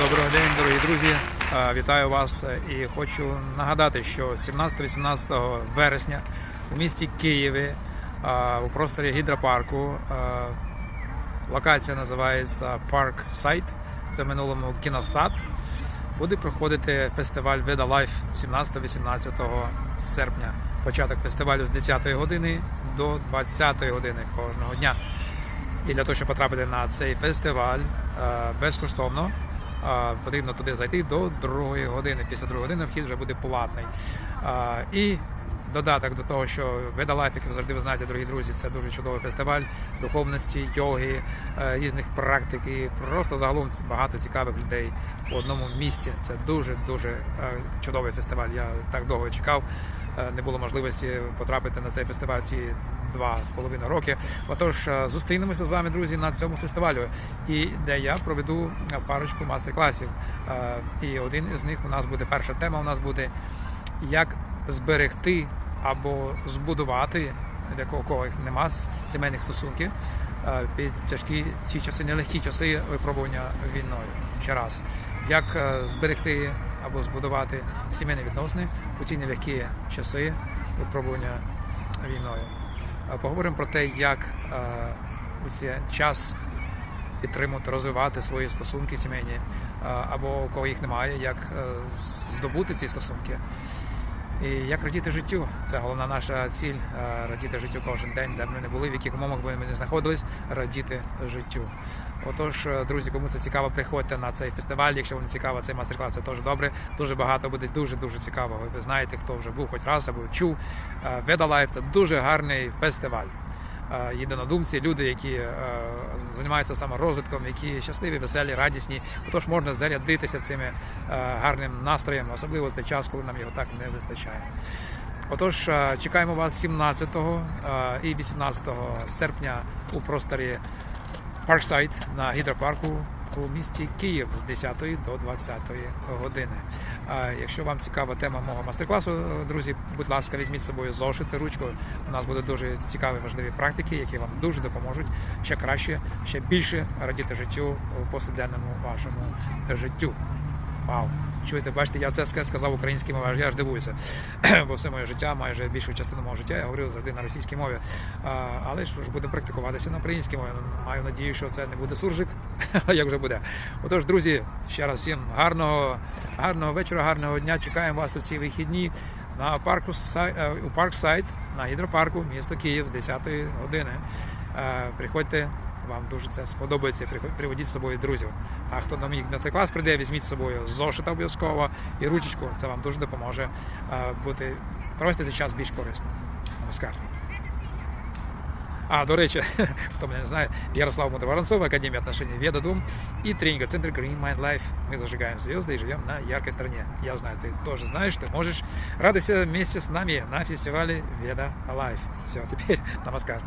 Доброго день, дорогі друзі. Е, Вітаю вас е, і хочу нагадати, що 17-18 вересня у місті Києві е, у просторі гідропарку локація називається Парк Сайт. Це в минулому кіносад. Буде проходити фестиваль Веда Лайф 17-18 серпня. Початок фестивалю з 10 години до 20 години кожного дня. І для того, щоб потрапити на цей фестиваль безкоштовно, Потрібно туди зайти до другої години. Після другої години вхід вже буде платний. І додаток до того, що Ведалайф, як ви завжди ви знаєте, дорогі друзі, це дуже чудовий фестиваль духовності, йоги, е, різних практик. і Просто загалом багато цікавих людей в одному місці. Це дуже дуже е, чудовий фестиваль. Я так довго чекав. Е, не було можливості потрапити на цей фестиваль цієї 2,5 роки. Отож, е, зустрінемося з вами, друзі, на цьому фестивалю, і де я проведу парочку мастер-класів. Е, і один із них у нас буде перша тема. У нас буде як зберегти або збудувати для кого кого їх нема сімейних стосунків е, під тяжкі ці часи, нелегкі часи випробування війною. Ще раз, як зберегти або збудувати сімейні відносини у ці нелегкі часи випробування війною. Е, Поговоримо про те, як е, у цей час підтримувати, розвивати свої стосунки сімейні, е, або у кого їх немає, як здобути ці стосунки. І як радіти життю, це головна наша ціль е, радіти життю кожен день, де б ми не були, в яких умовах би ми не знаходились, радіти життю. Отож, е, друзі, кому це цікаво, приходьте на цей фестиваль. Якщо вам цікаво, цей майстер-клас це теж добре. Дуже багато буде дуже дуже цікавого. Ви знаєте, хто вже був хоч раз або чув. Е, Веда Лайф це дуже гарний фестиваль. Єдинодумці, люди, які займаються саморозвитком, які щасливі, веселі, радісні. Отож можна зарядитися цими е, гарним настроєм, особливо цей час, коли нам його так не вистачає. Отож, е, чекаємо вас 17 е, і 18 серпня у просторі Парксайд на гідропарку у місті Київ з 10 до 20 години. Якщо вам цікава тема мого майстер-класу, е, друзі, будь ласка, візьміть з собою зошити, ручку. У нас буде дуже цікаві важливі практики, які вам дуже допоможуть ще краще, ще більше радіти життю в повсякденному вашому життю. Вау! Чуєте, бачите, я це сказав українською мовою, аж я аж дивуюся. Бо все моє життя, майже більшу частину мого життя я говорив завжди на російській мові. Але ж ж будемо практикуватися на українській мові. Маю надію, що це не буде суржик, а як вже буде. Отож, друзі, ще раз всім гарного, гарного вечора, гарного дня. Чекаємо вас у ці вихідні на парку е, у Парксайд на гідропарку, місто Київ з 10 години. Е, Приходьте. Вам дуже це сподобається. Приходь- Приведіть з собою друзів. А хто на мій майстер-клас прийде, візьміть з собою зошита обов'язково і ручечку. Це вам дуже допоможе е, бути провести цей час більш корисно. Намаскар. А, до речі, хто мене не знає, Ярослав Мотоваранцов, Академия отношений Ведодум и тренинговый центр Green Mind Life. Мы зажигаем звезды и живем на яркой стороне. Я знаю, ты тоже знаешь, ты можешь радоваться вместе с нами на фестивале Веда Life. Все, теперь намаскар.